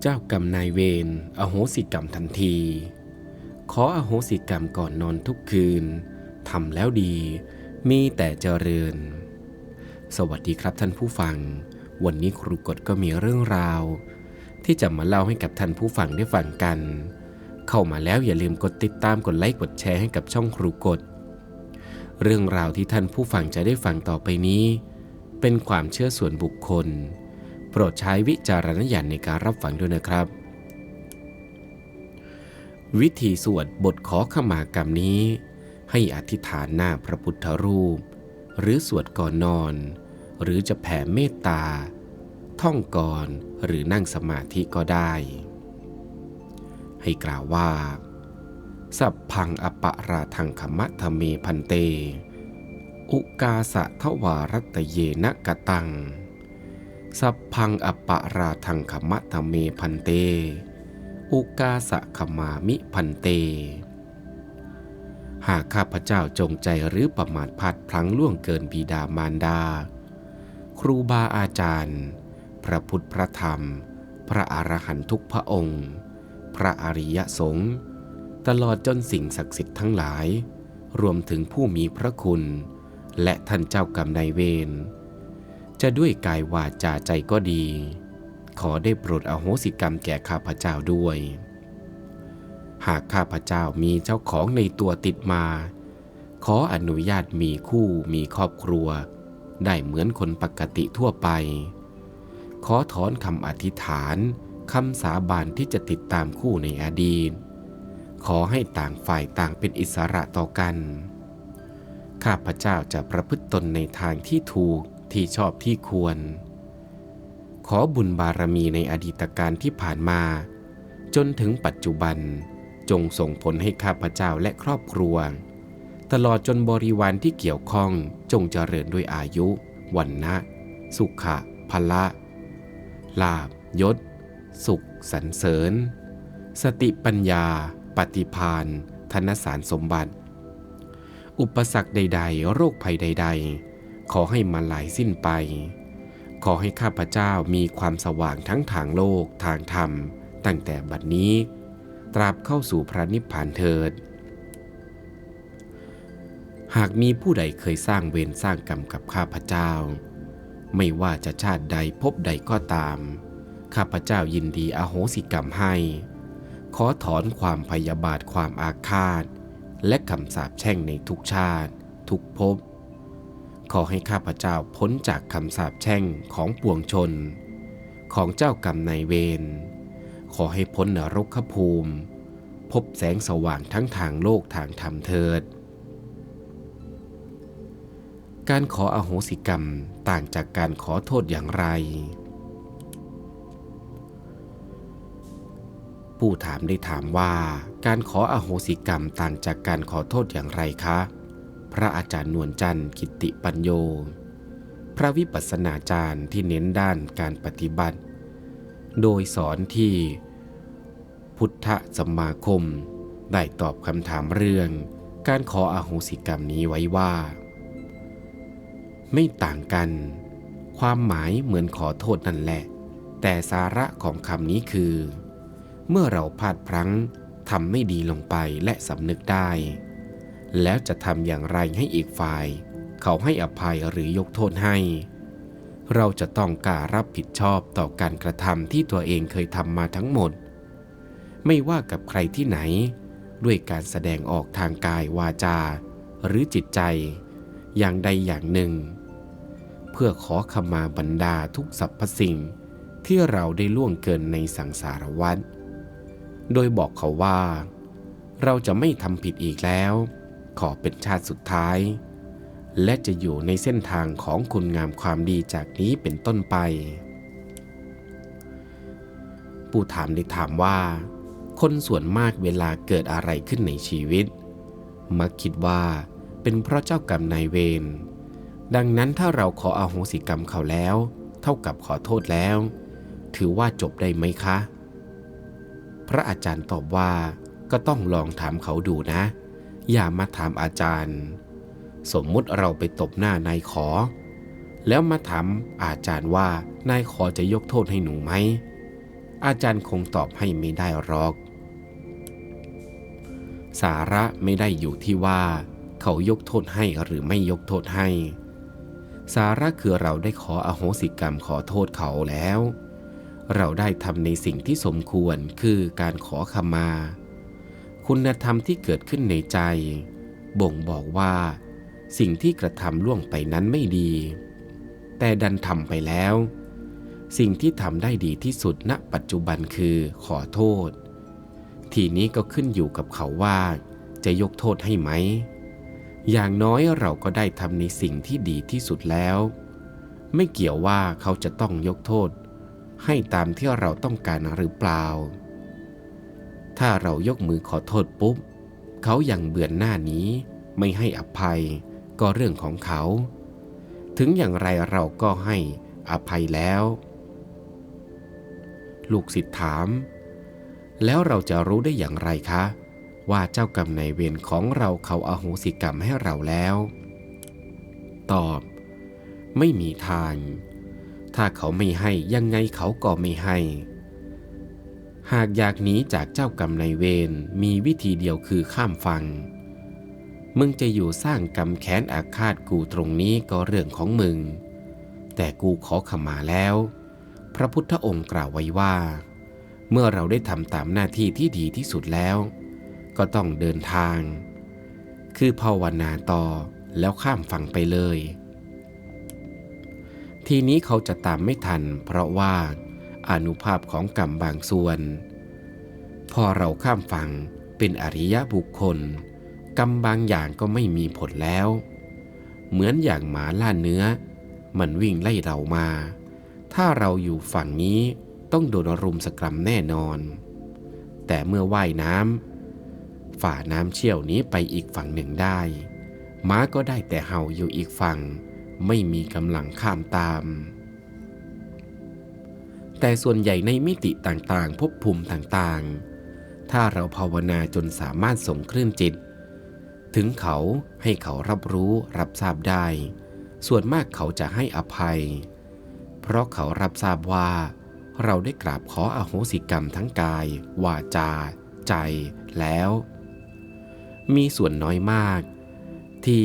เจ้ากรรมนายเวรอโหสิกรรมทันที ขออโหสิกรรมก่อนนอนทุกคืนทำแล้วดี มีแต่เจริญ สวัสดีครับท่านผู้ฟัง วันนี้ครูกฎก็มีเรื่องราว ที่จะมาเล่าให้กับท่านผู้ฟังได้ฟังกัน เข้ามาแล้วอย่าลืมกดติดตามกดไลค์กดแชร์ให้กับช่องครูกฎเรื่องราวที่ท่านผู้ฟังจะได้ฟังต่อไปนี้ เป็นความเชื่อส่วนบุคคล ปรดใช้วิจารณญาณในการรับฟังด้วยนะครับ วิธีสวดบทขอขมากรรมนี้ ให้อธิษฐานหน้าพระพุทธรูป หรือสวดก่อนนอน หรือจะแผ่เมตตา ท่องก่อนหรือนั่งสมาธิก็ได้ ให้กล่าวว่า สัพพังอปะราทังขมะทะเมพันเต อุกาสะทวารัตเยนะกะตัง สัพพังอปะราทังขมะทะเมพันเต อุกาสะขมามิพันเต หากข้าพเจ้าจงใจหรือประมาทพลัดพลั้งล่วงเกินบิดามารดา ครูบาอาจารย์ พระพุทธพระธรรม พระอรหันตุกพระองค์ พระอริยสงฆ์ตลอดจนสิ่งศักดิ์สิทธิ์ทั้งหลาย รวมถึงผู้มีพระคุณ และท่านเจ้ากรรมนายเวร จะด้วยกายวาจาใจก็ดี ขอได้โปรดอโหสิกรรมแก่ข้าพเจ้าด้วย หากข้าพเจ้ามีเจ้าของในตัวติดมา ขออนุญาตมีคู่มีครอบครัว ได้เหมือนคนปกติทั่วไป ขอถอนคำอธิษฐานคำสาบานที่จะติดตามคู่ในอดีต ขอให้ต่างฝ่ายต่างเป็นอิสระต่อกัน ข้าพเจ้าจะประพฤติตนในทางที่ถูก ที่ชอบที่ควร ขอบุญบารมีในอดีตการที่ผ่านมา จนถึงปัจจุบันจงส่งผลให้ข้าพเจ้าและครอบครัว ตลอดจนบริวารที่เกี่ยวข้องจงเจริญด้วยอายุ วันนะ สุขะพละ ลาบยศ สุขสรรเสริญ สติปัญญา ปฏิพานธนสารสมบัติ อุปสรรคใด ๆ โรคภัยใด ๆ ขอให้มาลายสิ้นไป ขอให้ข้าพเจ้ามีความสว่างทั้งทางโลกทางธรรม ตั้งแต่บัดนี้ ตราบเข้าสู่พระนิพพานเถิด หากมีผู้ใดเคยสร้างเวรสร้างกรรมกับข้าพเจ้า ไม่ว่าจะชาติใดพบใดก็ตาม ข้าพเจ้ายินดีอโหสิกรรมให้ ขอถอนความพยาบาทความอาฆาตและคำสาปแช่งในทุกชาติ ทุกภพ ขอให้ข้าพเจ้าพ้นจากคำสาปแช่งของปวงชน ของเจ้ากรรมนายเวร ขอให้พ้นนรกขภูมิ พบแสงสว่างทั้งทางโลกทางธรรมเถิด การขออโหสิกรรมต่างจากการขอโทษอย่างไร ผู้ถามได้ถามว่าการขออโหสิกรรมต่างจากการขอโทษอย่างไรคะ พระอาจารย์นวลจันทร์กิติปัญโย พระวิปัสสนาจารย์ที่เน้นด้านการปฏิบัติ โดยสอนที่พุทธสมาคม ได้ตอบคำถามเรื่องการขออโหสิกรรมนี้ไว้ว่า ไม่ต่างกัน ความหมายเหมือนขอโทษนั่นแหละ แต่สาระของคำนี้คือ เมื่อเราพลาดพลั้งทำไม่ดีลงไปและสำนึกได้ แล้วจะทำอย่างไรให้อีกฝ่าย เขาให้อภัยหรือยกโทษให้ เราจะต้องการรับผิดชอบต่อการกระทำที่ตัวเองเคยทำมาทั้งหมด ไม่ว่ากับใครที่ไหน ด้วยการแสดงออกทางกายวาจา หรือจิตใจ อย่างใดอย่างหนึ่ง เพื่อขอขมาบรรดาทุกสรรพสิ่งที่เราได้ล่วงเกินในสังสารวัฏโดยบอกเขาว่า เราจะไม่ทำผิดอีกแล้ว ขอเป็นชาติสุดท้าย และจะอยู่ในเส้นทางของคุณงามความดีจากนี้เป็นต้นไป ผู้ถามได้ถามว่า คนส่วนมากเวลาเกิดอะไรขึ้นในชีวิต มักคิดว่าเป็นเพราะเจ้ากรรมนายเวรดังนั้นถ้าเราขออาโหสิกรรมเขาแล้ว เท่ากับขอโทษแล้ว ถือว่าจบได้ไหมคะ พระอาจารย์ตอบว่าก็ต้องลองถามเขาดูนะ อย่ามาถามอาจารย์ สมมุติเราไปตบหน้านายขอ แล้วมาถามอาจารย์ว่านายขอจะยกโทษให้หนูไหม อาจารย์คงตอบให้ไม่ได้หรอก สาระไม่ได้อยู่ที่ว่า เขายกโทษให้หรือไม่ยกโทษให้ สาระคือเราได้ขออโหสิกรรมขอโทษเขาแล้ว เราได้ทำในสิ่งที่สมควรคือการขอขมา คุณธรรมที่เกิดขึ้นในใจ บ่งบอกว่า สิ่งที่กระทำล่วงไปนั้นไม่ดี แต่ดันทำไปแล้ว สิ่งที่ทำได้ดีที่สุดณปัจจุบันคือขอโทษ ทีนี้ก็ขึ้นอยู่กับเขาว่า จะยกโทษให้ไหม อย่างน้อยเราก็ได้ทำในสิ่งที่ดีที่สุดแล้ว ไม่เกี่ยวว่าเขาจะต้องยกโทษ ให้ตามที่เราต้องการหรือเปล่า ถ้าเรายกมือขอโทษปุ๊บ เขายังเบือนหน้านี้ไม่ให้อภัยก็เรื่องของเขา ถึงอย่างไรเราก็ให้อภัยแล้ว ลูกศิษย์ถาม แล้วเราจะรู้ได้อย่างไรคะ ว่าเจ้ากรรมนายเวรของเราเขาอาโหสิกรรมให้เราแล้ว ตอบ ไม่มีทาง ถ้าเขาไม่ให้ยังไงเขาก็ไม่ให้ หากอยากหนีจากเจ้ากรรมนายเวรมีวิธีเดียวคือข้ามฟัง มึงจะอยู่สร้างกรรมแค้นอาฆาตกูตรงนี้ก็เรื่องของมึง แต่กูขอขมาแล้ว พระพุทธองค์กล่าวไว้ว่า เมื่อเราได้ทำตามหน้าที่ที่ดีที่สุดแล้ว ก็ต้องเดินทาง คือภาวนาต่อแล้วข้ามฝั่งไปเลย ทีนี้เขาจะตามไม่ทัน เพราะว่า อนุภาพของกรรมบางส่วน พอเราข้ามฝั่งเป็นอริยะบุคคล กรรมบางอย่างก็ไม่มีผลแล้ว เหมือนอย่างหมาล่าเนื้อ มันวิ่งไล่เรามา ถ้าเราอยู่ฝั่งนี้ต้องโดนรุมสกรัมแน่นอน แต่เมื่อว่ายน้ำฝ่าน้ำเชี่ยวนี้ไปอีกฝั่งหนึ่งได้ ม้าก็ได้แต่เห่าอยู่อีกฝั่ง ไม่มีกำลังข้ามตาม แต่ส่วนใหญ่ในมิติต่างๆ ภพภูมิต่างๆ ถ้าเราภาวนาจนสามารถส่งคลื่นจิต ถึงเขาให้เขารับรู้รับทราบได้ ส่วนมากเขาจะให้อภัย เพราะเขารับทราบว่า เราได้กราบขออโหสิกรรมทั้งกาย วาจา ใจแล้ว มีส่วนน้อยมาก ที่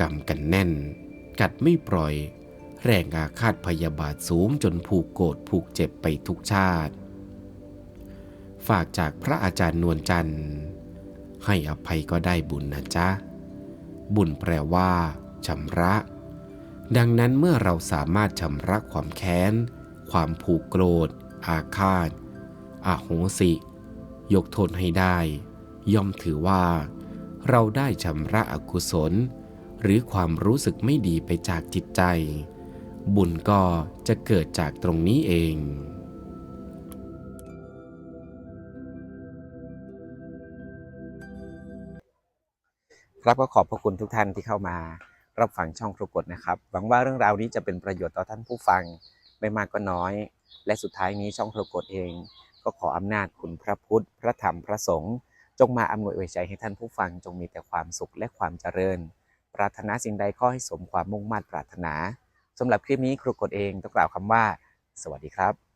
กรรมกันแน่น กัดไม่ปล่อย แรงอาฆาตพยาบาทสูงจนผูกโกรธผูกเจ็บไปทุกชาติ ฝากจากพระอาจารย์นวลจันทร์ ให้อภัยก็ได้บุญนะจ๊ะ บุญแปลว่าชำระ ดังนั้นเมื่อเราสามารถชำระความแค้น ความผูกโกรธ อาฆาตอาโหสิ ยกโทษให้ได้ ย่อมถือว่า เราได้ชำระอกุศล หรือความรู้สึกไม่ดีไปจากจิตใจ บุญก็จะเกิดจากตรงนี้เอง ครับก็ขอบพระคุณทุกท่านที่เข้ามารับฟังช่องครกฎนะครับ หวังว่าเรื่องราวนี้จะเป็นประโยชน์ต่อท่านผู้ฟังไม่มากก็น้อย และสุดท้ายนี้ช่องครกฎเอง ก็ขออำนาจคุณพระพุทธ พระธรรมพระสงฆ์จงมาอำนวยอวยใจให้ท่านผู้ฟังจงมีแต่ความสุขและความเจริญ ปรารถนาสิ่งใดขอให้สมความมุ่งมั่นปรารถนา สำหรับคลิปนี้ครูกดเองต้องกล่าวคำว่า สวัสดีครับ